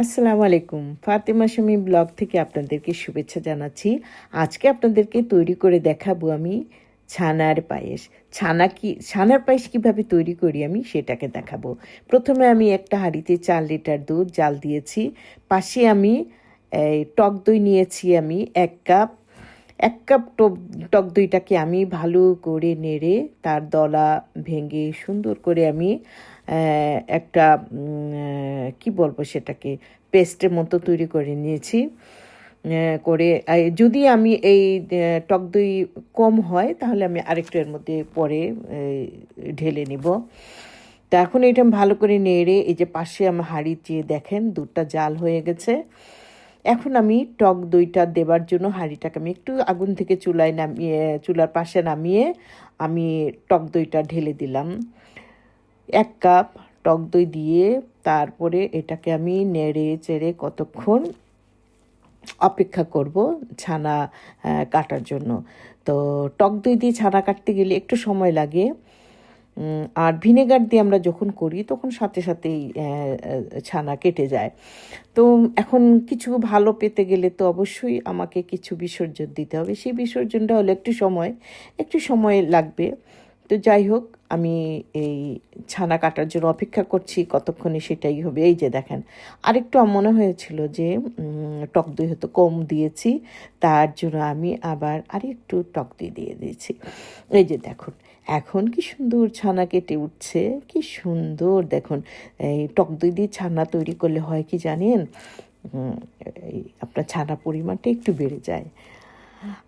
আসসালামু আলাইকুম। ফাতেমা শামী ব্লগ থেকে আপনাদেরকে শুভেচ্ছা জানাচ্ছি। আজকে আপনাদেরকে তৈরি করে দেখাবো আমি ছানার পায়েস। ছানা কি, ছানার পায়েস কীভাবে তৈরি করি আমি সেটাকে দেখাবো। প্রথমে আমি একটা হাঁড়িতে চার লিটার দুধ জাল দিয়েছি। পাশে আমি টক দই নিয়েছি আমি এক কাপ। এক কাপ টক টক দইটাকে আমি ভালো করে নেড়ে তার দলা ভেঙে সুন্দর করে আমি একটা কি বলব সেটাকে, পেস্টের মতো তৈরি করে নিয়েছি। করে যদি আমি এই টক দই কম হয়, তাহলে আমি আরেকটু এর মধ্যে পরে ঢেলে নিব। তা এখন এটা ভালো করে নেড়ে, এই যে পাশে আমার হাঁড়ি চেয়ে দেখেন, দুধটা জাল হয়ে গেছে। এখন আমি টক দইটা দেবার জন্য হাঁড়িটাকে আমি একটু আগুন থেকে চুলায় নামিয়ে, চুলার পাশে নামিয়ে আমি টক দইটা ঢেলে দিলাম। এক কাপ টক দই দিয়ে তারপরে এটাকে আমি নেড়ে চেড়ে কতক্ষণ অপেক্ষা করব ছানা কাটার জন্য। তো টক দই দিয়ে ছানা কাটতে গেলে একটু সময় লাগে। আর ভিনেগার দিয়ে আমরা যখন করি তখন সাথে সাথেই ছানা কেটে যায়। তো এখন কিছু ভালো পেতে গেলে তো অবশ্যই আমাকে কিছু বিসর্জন দিতে হবে। সেই বিসর্জনটা হলো একটু সময় একটু সময় লাগবে। তো যাই হোক আমি এই ছানা কাটার জন্য অপেক্ষা করছি, কতক্ষণে সেটাই হবে। এই যে দেখেন, আরেকটু মনে হয়েছিল যে টক দই হয়তো কম দিয়েছি, তার জন্য আমি আবার আরেকটু টক দই দিয়ে দিয়েছি। এই যে দেখুন, এখন কি সুন্দর ছানা কেটে উঠছে, কি সুন্দর দেখুন। এই টক দই দিয়ে ছানা তৈরি করলে হয় কি জানেন? আপনার ছানা পরিমাণটা একটু বেড়ে যায়।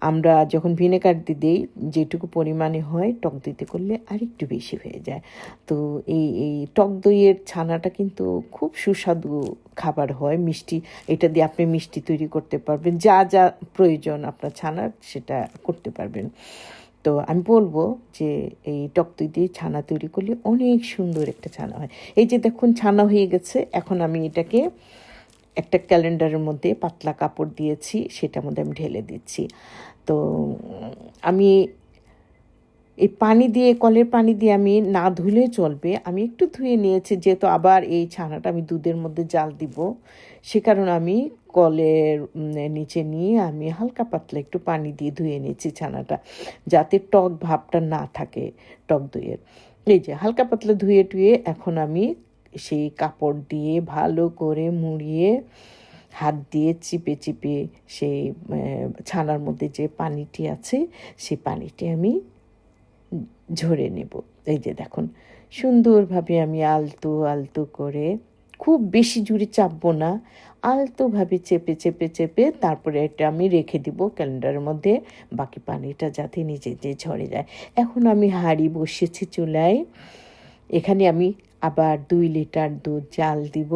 আমরা যখন ভিনেগার দিই, যেটুকু পরিমাণে হয়, টক দইতে করলে আর একটু বেশি হয়ে যায়। তো এই এই টক দইয়ের ছানাটা কিন্তু খুব সুস্বাদু খাবার হয়। মিষ্টি, এটা দিয়ে আপনি মিষ্টি তৈরি করতে পারবেন। যা যা প্রয়োজন আপনার ছানার, সেটা করতে পারবেন। তো আমি বলব যে, এই টক দই দিয়ে ছানা তৈরি করলে অনেক সুন্দর একটা ছানা হয়। এই যে দেখুন, ছানা হয়ে গেছে। এখন আমি এটাকে একটা ক্যালেন্ডারের মধ্যে পাতলা কাপড় দিয়েছি, সেটার মধ্যে আমি ঢেলে দিচ্ছি। তো, আমি এই পানি দিয়ে, কলের পানি দিয়ে আমি না ধুলে চলবে, আমি একটু ধুয়ে নিয়েছি, যেহেতু আবার এই ছানাটা আমি দুধের মধ্যে জাল দিব, সে কারণে আমি কলের নিচে নিয়ে আমি হালকা পাতলা একটু পানি দিয়ে ধুয়ে নিয়েছি ছানাটা, যাতে টক ভাবটা না থাকে টক দইয়ের। এই যে, হালকা পাতলা ধুয়ে টুয়ে এখন আমি সেই কাপড় দিয়ে ভালো করে মুড়িয়ে হাত দিয়ে চিপে চিপে সেই ছানার মধ্যে যে পানিটি আছে, সেই পানিটি আমি ঝরে নেব। এই যে দেখুন, সুন্দরভাবে আমি আলতো আলতো করে, খুব বেশি জুড়ে চাপবো না, আলতোভাবে চেপে চেপে চেপে তারপরে এটা আমি রেখে দিব ক্যালেন্ডারের মধ্যে, বাকি পানিটা যাতে নিজে যে ঝরে যায়। এখন আমি হাঁড়ি বসিয়েছি চুলায়, এখানে আমি আবার দুই লিটার দুধ জাল দিব।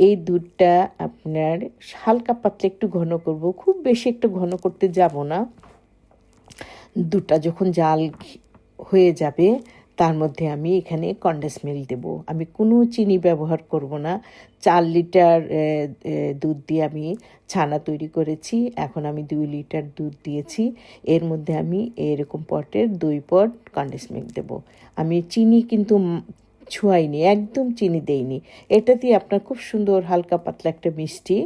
এই দুধটা আপনার হালকা পাতলা একটু ঘন করব, খুব বেশি একটু ঘন করতে যাব না। দুধটা যখন জাল হয়ে যাবে, তার মধ্যে আমি এখানে কন্ডেন্স মিল্ক দেব। আমি কোনো চিনি ব্যবহার করব না। চার লিটার দুধ দিয়ে আমি ছানা তৈরি করেছি। এখন আমি দুই লিটার দুধ দিয়েছি। এর মধ্যে আমি এরকম পটের দুই পট কন্ডেন্স মিল্ক দেবো। আমি চিনি কিন্তু ছোঁয়াইনি একদম চিনি দেইনি। এটা দিয়ে আপনার খুব সুন্দর হালকা পাতলা একটা মিষ্টি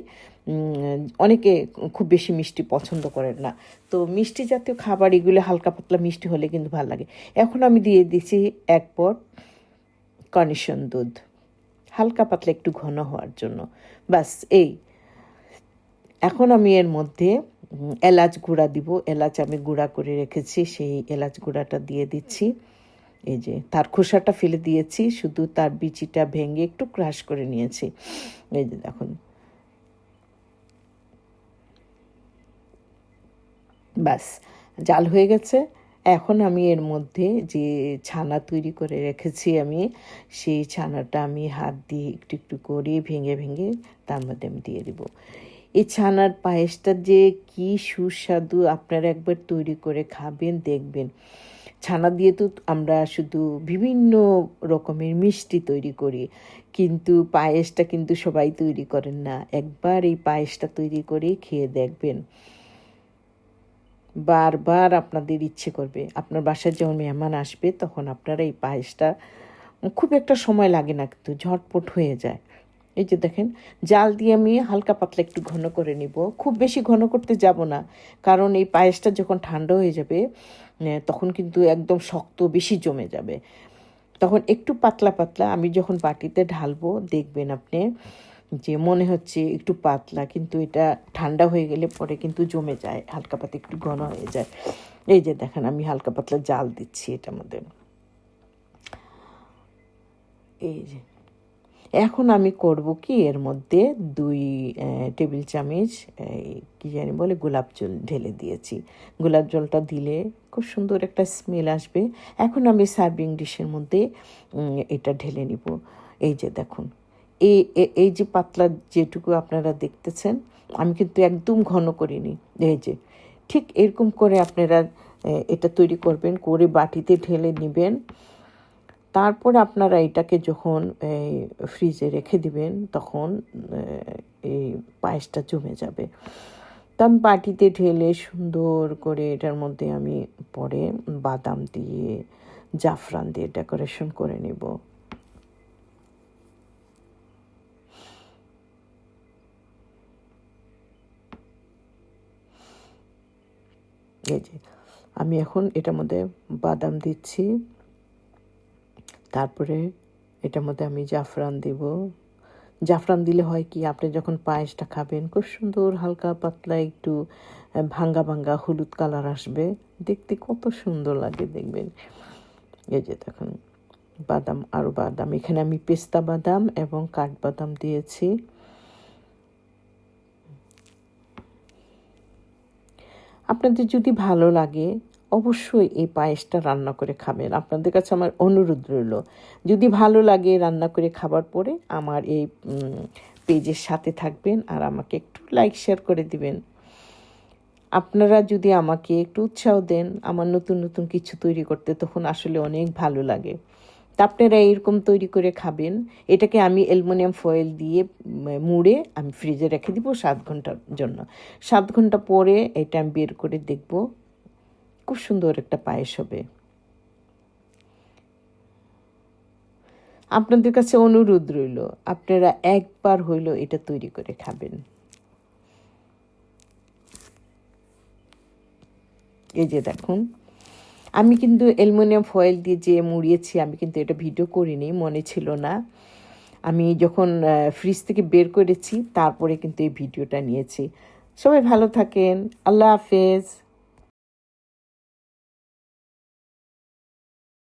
অনেকে খুব বেশি মিষ্টি পছন্দ করেন না। তো মিষ্টি জাতীয় খাবার, এগুলো হালকা পাতলা মিষ্টি হলে কিন্তু ভালো লাগে। এখন আমি দিয়ে দিছি এক পট কন্ডিশন দুধ। হালকা পাতলা একটু ঘন হওয়ার জন্য। বাস এই। এখন আমি এর মধ্যে এলাচ গুঁড়া দিব। এলাচ আমি গুঁড়া করে রেখেছি, সেই এলাচ গুঁড়াটা দিয়ে দিচ্ছি। এই যে তার খোসাটা ফেলে দিয়েছি, শুধু তার বিচিটা ভেঙে একটু ক্রাশ করে নিয়েছি। এই যে দেখুন। ব্যাস, জাল হয়ে গেছে। এখন আমি এর মধ্যে যে ছানা তৈরি করে রেখেছি আমি, সেই ছানাটা আমি হাত দিয়ে একটু একটু করে ভেঙে ভেঙে তার মধ্যে আমি দিয়ে দিব। এই ছানার পায়েসটা যে কি সুস্বাদু! আপনারা একবার তৈরি করে খাবেন, দেখবেন। ছানা দিয়ে তো আমরা শুধু বিভিন্ন রকমের মিষ্টি তৈরি করি, কিন্তু পায়েসটা কিন্তু সবাই তৈরি করেন না। একবার এই পায়েসটা তৈরি করে খেয়ে দেখবেন। বারবার আপনাদের ইচ্ছে করবে। আপনার বাসায় যখন মেহমান আসবে, তখন আপনারা এই পায়েসটা, খুব একটা সময় লাগে না, কিন্তু ঝটপট হয়ে যায়। এই যে দেখেন, জাল দিয়ে আমি হালকা পাতলা একটু ঘন করে নিব। খুব বেশি ঘন করতে যাব না, কারণ এই পায়েসটা যখন ঠান্ডা হয়ে যাবে তখন কিন্তু একদম শক্ত বেশি জমে যাবে। তখন একটু পাতলা পাতলা আমি যখন বাটিতে ঢালবো, দেখবেন আপনি যে মনে হচ্ছে একটু পাতলা, কিন্তু এটা ঠান্ডা হয়ে গেলে পরে কিন্তু জমে যায়, হালকা পাতলা একটু ঘন হয়ে যায়। এই যে দেখেন, আমি হালকা পাতলা জাল দিচ্ছি এটার মধ্যে। এই যে এখন আমি করব কি? এর মধ্যে দুই টেবিল চামচ কি জানি বলে, গোলাপ জল ঢেলে দিয়েছি। গোলাপ জলটা দিলে খুব সুন্দর একটা স্মেল আসবে। এখন আমি সার্ভিং ডিশের মধ্যে এটা ঢেলে নিব। এই যে দেখুন এই এই যে পাতলা যেটুকু আপনারা দেখতেছেন, আমি কিন্তু একদম ঘন করিনি। এই যে, ঠিক এরকম করে আপনারা এটা তৈরি করবেন, করে বাটিতে ঢেলে নেবেন। তারপরে আপনারা এটাকে যখন এই, ফ্রিজে রেখে দিবেন তখন এই পায়েসটা জমে যাবে। তো আমি বাটিতে ঢেলে সুন্দর করে এটার মধ্যে আমি পরে বাদাম দিয়ে জাফরান দিয়ে ডেকোরেশন করে নেব। এই যে আমি এখন এটার মধ্যে বাদাম দিচ্ছি। তারপরে এটার মধ্যে আমি জাফরান দিব। জাফরান দিলে হয় কি, আপনি যখন পায়েসটা খাবেন, খুব সুন্দর হালকা পাতলা একটু ভাঙ্গা ভাঙ্গা হলুদ কালার আসবে। দেখতে কত সুন্দর লাগে দেখবেন। এই যে তখন বাদাম আরও বাদাম। এখানে আমি পেস্তা বাদাম এবং কাঠবাদাম দিয়েছি। আপনাদের যদি ভালো লাগে অবশ্যই এই পায়েসটা রান্না করে খাবেন। আপনাদের কাছে আমার অনুরোধ রইল, যদি ভালো লাগে রান্না করে খাবার পরে আমার এই পেজের সাথে থাকবেন আর আমাকে একটু লাইক শেয়ার করে দিবেন। আপনারা যদি আমাকে একটু উৎসাহ দেন আমার নতুন নতুন কিছু তৈরি করতে, তখন আসলে অনেক ভালো লাগে। তা আপনারা এরকম তৈরি করে খাবেন। এটাকে আমি অ্যালুমিনিয়াম ফয়েল দিয়ে মুড়ে আমি ফ্রিজে রেখে দিব সাত ঘণ্টার জন্য। সাত ঘণ্টা পরে এটা আমি বের করে দেখব। খুব সুন্দর একটা পায়েস হবে। আপনাদের কাছে অনুরোধ রইল, আপনারা একবার হইল এটা তৈরি করে খাবেন। এই যে দেখুন, আমি কিন্তু অ্যালুমিনিয়াম ফয়েল দিয়ে যে মুড়িয়েছি, আমি কিন্তু এটা ভিডিও করিনি, মনে ছিল না। আমি যখন ফ্রিজ থেকে বের করেছি, তারপরে কিন্তু এই ভিডিওটা নিয়েছি। সবাই ভালো থাকেন, আল্লাহ হাফেজ।